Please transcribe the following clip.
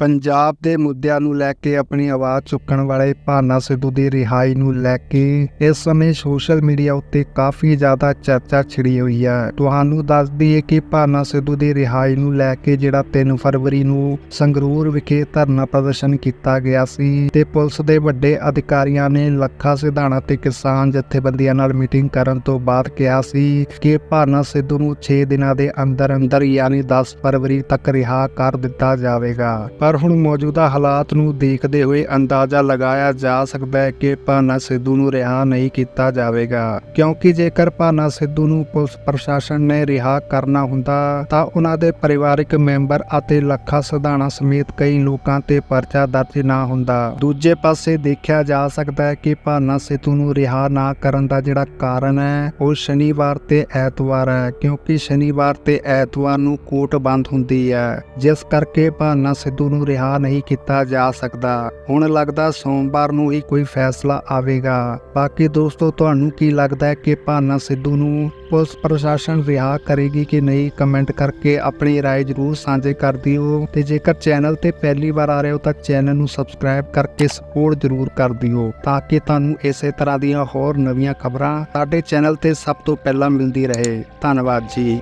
ਪੰਜਾਬ ਦੇ ਮੁੱਦਿਆਂ ਨੂੰ ਲੈ ਕੇ ਆਪਣੀ ਆਵਾਜ਼ ਚੁੱਕਣ ਵਾਲੇ ਭਾਨਾ ਸਿੱਧੂ ਦੀ ਰਿਹਾਈ ਨੂੰ ਲੈ ਕੇ ਇਸ ਸਮੇਂ ਸੋਸ਼ਲ ਮੀਡੀਆ ਉੱਤੇ ਕਾਫੀ ਜ਼ਿਆਦਾ ਚਰਚਾ ਛਿੜੀ ਹੋਈ ਹੈ। ਤੁਹਾਨੂੰ ਦੱਸ ਦਈਏ ਕਿ ਭਾਨਾ ਸਿੱਧੂ ਦੀ ਰਿਹਾਈ ਨੂੰ ਲੈ ਕੇ ਜਿਹੜਾ 3 ਫਰਵਰੀ ਨੂੰ ਸੰਗਰੂਰ ਵਿਖੇ ਧਰਨਾ ਪ੍ਰਦਰਸ਼ਨ ਕੀਤਾ ਗਿਆ ਸੀ ਤੇ ਪੁਲਿਸ ਦੇ ਵੱਡੇ ਅਧਿਕਾਰੀਆਂ ਨੇ ਲੱਖਾਂ ਸਿਧਾਣਾ ਤੇ ਕਿਸਾਨ ਜਥੇਬੰਦੀਆਂ ਨਾਲ ਮੀਟਿੰਗ ਕਰਨ ਤੋਂ ਬਾਅਦ ਕਿਹਾ ਸੀ ਕਿ ਭਾਨਾ ਸਿੱਧੂ ਨੂੰ 6 ਦਿਨਾਂ ਦੇ ਅੰਦਰ ਅੰਦਰ ਯਾਨੀ 10 ਫਰਵਰੀ ਤੱਕ ਰਿਹਾ ਕਰ ਦਿੱਤਾ ਜਾਵੇਗਾ। ਪਰ ਹੁਣ ਮੌਜੂਦਾ ਹਾਲਾਤ ਨੂੰ ਦੇਖਦੇ ਹੋਏ ਅੰਦਾਜ਼ਾ ਲਗਾਇਆ ਜਾ ਸਕਦਾ ਹੈ ਕਿ ਭਾਨਾ ਸਿੱਧੂ ਨੂੰ ਰਿਹਾ ਨਹੀਂ ਕੀਤਾ ਜਾਵੇਗਾ। ਕਿਉਂਕਿ ਜੇਕਰ ਭਾਨਾ ਸਿੱਧੂ ਨੂੰ ਪੁਲਿਸ ਪ੍ਰਸ਼ਾਸਨ ਨੇ ਰਿਹਾ ਕਰਨਾ ਹੁੰਦਾ, ਤਾਂ ਉਹਨਾਂ ਦੇ ਪਰਿਵਾਰਕ ਮੈਂਬਰ ਅਤੇ ਲੱਖਾ ਸਿਧਾਣਾ ਸਮੇਤ ਕਈ ਲੋਕਾਂ ਤੇ ਪਰਚਾ ਦਰਜ ਨਾ ਹੁੰਦਾ। ਦੂਜੇ ਪਾਸੇ ਦੇਖਿਆ ਜਾ ਸਕਦਾ ਹੈ ਕਿ ਭਾਨਾ ਸਿੱਧੂ ਨੂੰ ਰਿਹਾ ਨਾ ਕਰਨ ਦਾ ਜਿਹੜਾ ਕਾਰਨ ਹੈ, ਉਹ ਸ਼ਨੀਵਾਰ ਤੇ ਐਤਵਾਰ ਹੈ, ਕਿਉਂਕਿ ਸ਼ਨੀਵਾਰ ਤੇ ਐਤਵਾਰ ਨੂੰ ਕੋਰਟ ਬੰਦ ਹੁੰਦੀ ਹੈ। ਜਿਸ ਕਰਕੇ ਭਾਨਾ ਸਿੱਧੂ ਨੂੰ ਰਿਹਾ ਨਹੀਂ ਕੀਤਾ ਜਾ ਸਕਦਾ ਹੁਣ ਲੱਗਦਾ ਸੋਮਵਾਰ ਨੂੰ ਹੀ ਕੋਈ ਫੈਸਲਾ ਆਵੇਗਾ ਬਾਕੀ ਦੋਸਤੋ ਤੁਹਾਨੂੰ ਕੀ ਲੱਗਦਾ ਹੈ ਕਿ ਭਾਨਾ ਸਿੱਧੂ ਨੂੰ ਪੁਲਿਸ ਪ੍ਰਸ਼ਾਸਨ ਰਿਹਾ ਕਰੇਗੀ ਕਿ ਨਹੀਂ ਕਮੈਂਟ ਕਰਕੇ ਆਪਣੀ رائے ਜ਼ਰੂਰ ਸਾਂਝੇ ਕਰ ਦਿਓ ਤੇ ਜੇਕਰ ਚੈਨਲ ਤੇ ਪਹਿਲੀ ਵਾਰ ਆ ਰਹੇ ਹੋ ਤਾਂ ਚੈਨਲ ਨੂੰ ਸਬਸਕ੍ਰਾਈਬ ਕਰਕੇ ਸਪੋਰਟ ਜ਼ਰੂਰ ਕਰ ਦਿਓ ਤਾਂ ਕਿ ਤੁਹਾਨੂੰ ਇਸੇ ਤਰ੍ਹਾਂ ਦੀਆਂ ਹੋਰ ਨਵੀਆਂ ਖਬਰਾਂ ਸਾਡੇ ਚੈਨਲ ਤੇ ਸਭ ਤੋਂ ਪਹਿਲਾਂ ਮਿਲਦੀ ਰਹੇ ਧੰਨਵਾਦ ਜੀ